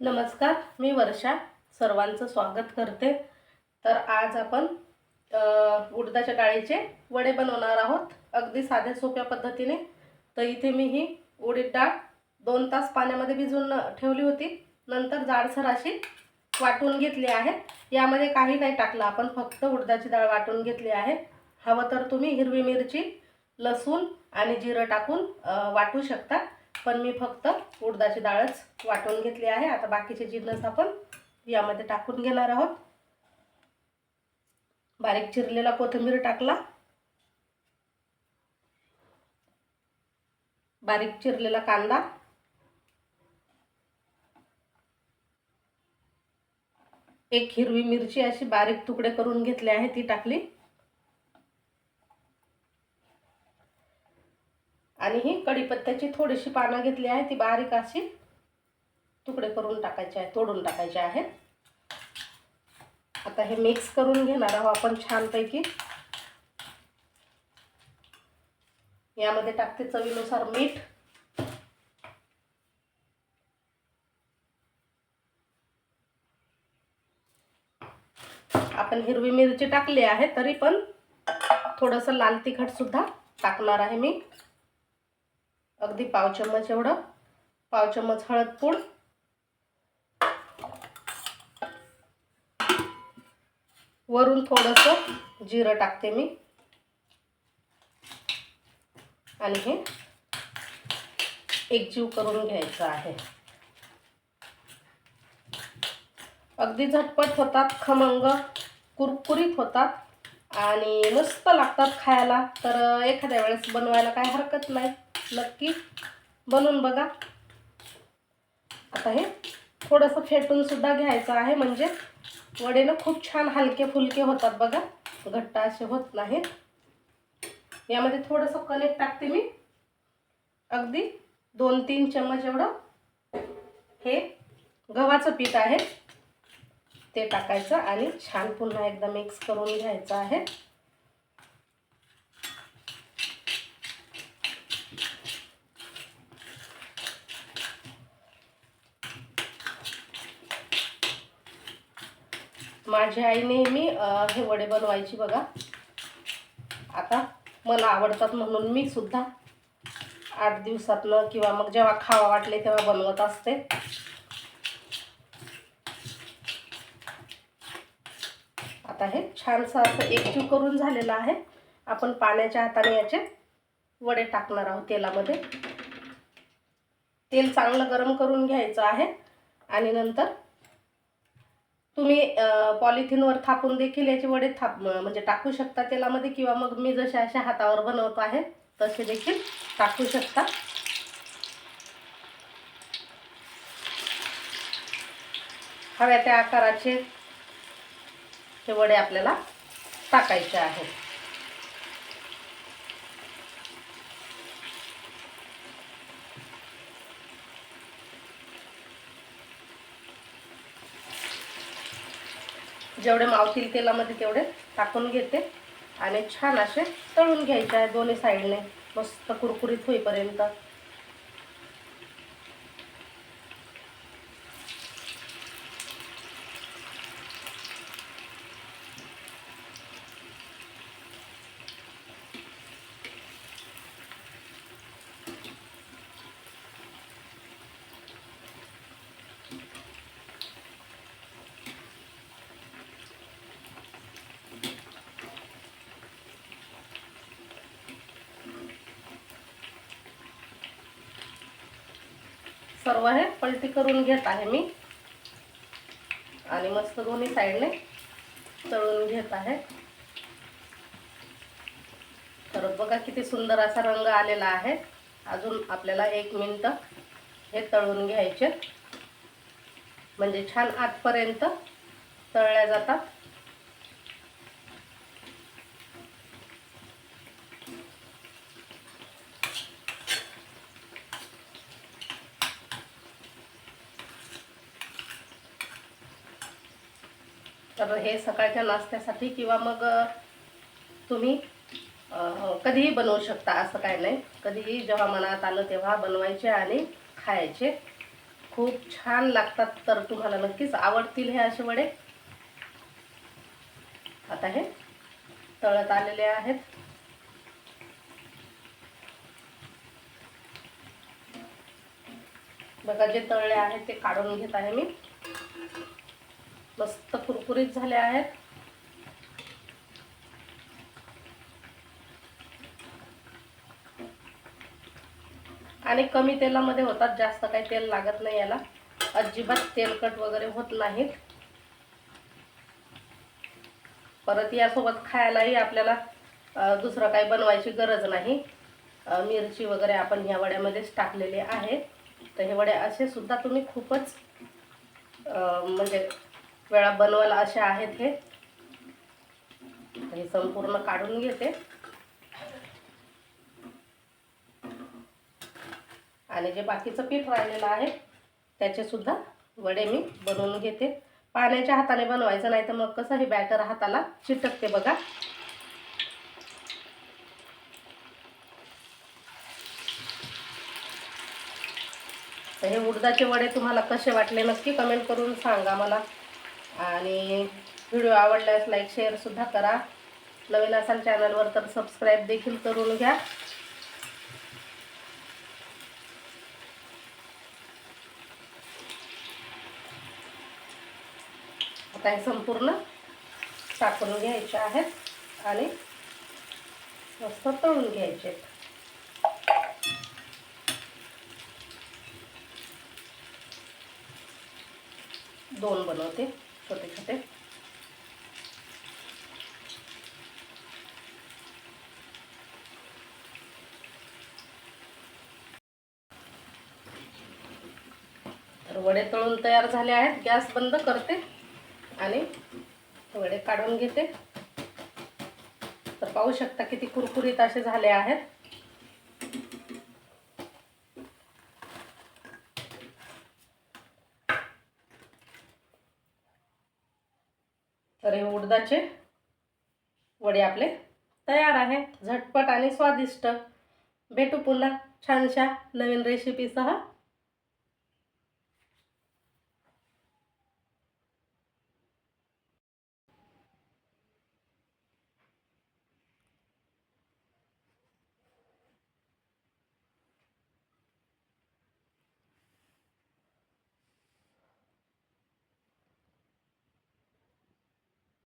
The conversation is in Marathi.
नमस्कार मी वर्षा सर्वांचं स्वागत करते. तर आज आपण उडदाच्या डाळीचे वडे बनवणार आहोत. अगदी साध्या सोप्या पद्धतीने. तर इथे मी ही उडीद डाळ दोन तास पाण्यामध्ये भिजवून ठेवली होती. नंतर जाडसर अशी वाटून घेतली आहे. यामध्ये काही नाही टाकलं आपण फक्त उडदाची डाळ वाटून घेतली आहे. हवं तर तुम्ही हिरवी मिरची लसूण आणि जिरं टाकून वाटू शकता. पण मी फक्त उडदाची डाळच वाटून घेतली आहे. आता बाकीचे जिन्नस आपण यामध्ये टाकून घेणार आहोत. बारीक चिरलेला कोथिंबीर टाकला. बारीक चिरलेला कांदा. एक हिरवी मिरची अशी बारीक तुकडे करून घेतले आहे ती टाकली. आणि ही कढीपत्त्याची थोडीशी पानं घेतली आहे ती बारीक अशी तुकडे करून टाकायचे आहे तोडून टाकायचे आहे आता हे मिक्स करून घेणार आहोत आपण छानपैकी. यामध्ये टाकते चवीनुसार मीठ. आपण हिरवी मिरची टाकली आहे तरी पण थोडंसं लाल तिखट सुद्धा टाकणार आहे मी. अगदी पाव चम्मच एवढं. पाव चम्मच हळद पूड. वरून थोडंसं जिरं टाकते मी. आणि हे एकजीव करून घ्यायचं आहे. अगदी झटपट होतात खमंग कुरकुरीत होतात आणि मस्त लागतात खायला. तर एखाद्या वेळेस बनवायला काय हरकत नाही. नक्की. बनवून बघा. आता हे थोडंसं फेटूनसुद्धा घ्यायचं आहे म्हणजे वडे ना खूप छान हलके फुलके होतात बघा. घट्ट असे होत नाहीत. यामध्ये थोडंसं कणिक टाकते मी. अगदी दोन तीन चम्मच एवढं हे गव्हाचं पीठ आहे. ते टाकायचं आणि छान पुन्हा एकदा मिक्स करून घ्यायचं आहे. माझी आई नेहमी हे वडे बनवायची बघा. आता मला आवडतात म्हणून मी सुद्धा आठ दिवसातनं किंवा मग जेव्हा खावा वाटले तेव्हा बनवत असते. आता हे छानसं असं एकजीव करून झालेलं आहे. आपण पाण्याच्या हाताने याचे वडे टाकणार आहोत तेलामध्ये. तेल चांगलं गरम करून घ्यायचं आहे. आणि नंतर तुम्ही पॉलिथिनवर थापून देखील याचे वडे थाप म्हणजे टाकू शकता तेलामध्ये किंवा मग मी जसे अशा हातावर बनवतो आहे तसे देखील टाकू शकता. हव्या त्या आकाराचे हे वडे आपल्याला टाकायचे आहेत. जेवढे मावतील तेलामध्ये तेवढे टाकून घेते. आणि छान असे तळून घ्यायचे आहे दोन्ही साईडने. मस्त कुरकुरीत होईपर्यंत. सर्व हे पलटी करून घेत आहे मी. आणि मस्त दोन्ही साईडने तळून घेत आहे. तर बघा किती सुंदर असा रंग आलेला आहे. अजून आपल्याला एक मिनटं हे तळून घ्यायचे. म्हणजे छान आतपर्यंत तळल्या जातात. तर हे सकाळच्या नाश्त्यासाठी किंवा मग तुम्ही हो, कधीही बनवू शकता असं काय नाही. कधीही जेव्हा मनात आलं तेव्हा बनवायचे आणि खायचे. खूप छान लागतात तर तुम्हाला नक्कीच आवडतील हे असे वडे. आता हे तळत आलेले आहेत. बघा जे तळले आहेत ते काढून घेत आहे मी. मस्त कुरकुरीत झाले आहेत. आणि कमी तेलामध्ये होतात जास्त काही तेल लागत नाही याला. अजिबात तेलकट वगैरे होत नाहीत. परत यासोबत खायलाही आपल्याला दुसरं काही बनवायची गरज नाही. मिरची वगैरे आपण ह्या वड्यामध्येच टाकलेले आहे. तर हे वडे असे सुद्धा तुम्ही खूपच म्हणजे वेळा बनवायला असे आहेत हे. हे संपूर्ण काढून घेते. आणि जे बाकीचं पीठ राहिलेलं आहे त्याचे सुद्धा वडे मी बनवून घेते. पाण्याच्या हाताने बनवायचं नाही तर मग कसं हे बॅटर हाताला चिटकते बघा. तर हे उडदाचे वडे तुम्हाला कसे वाटले नक्की कमेंट करून सांगा मला. आणि व्हिडिओ आवडल्यास लाईक शेअरसुद्धा करा. नवीन असाल चॅनलवर तर सबस्क्राईब देखील करून घ्या. आता हे संपूर्ण टाकून घ्यायचे आहेत आणि मस्त तळून घ्यायचे. दोन बनवते. छोटे छोटे तर वडे तळून तयार झाले आहेत. गॅस बंद करते आणि वडे काढून घेते. तर पाहू शकता किती कुरकुरीत असे झाले आहेत. दुधाचे वडे आपले तयार आहे झटपट आणि स्वादिष्ट. भेटू पुन्हा छानशा नवीन रेसिपीसह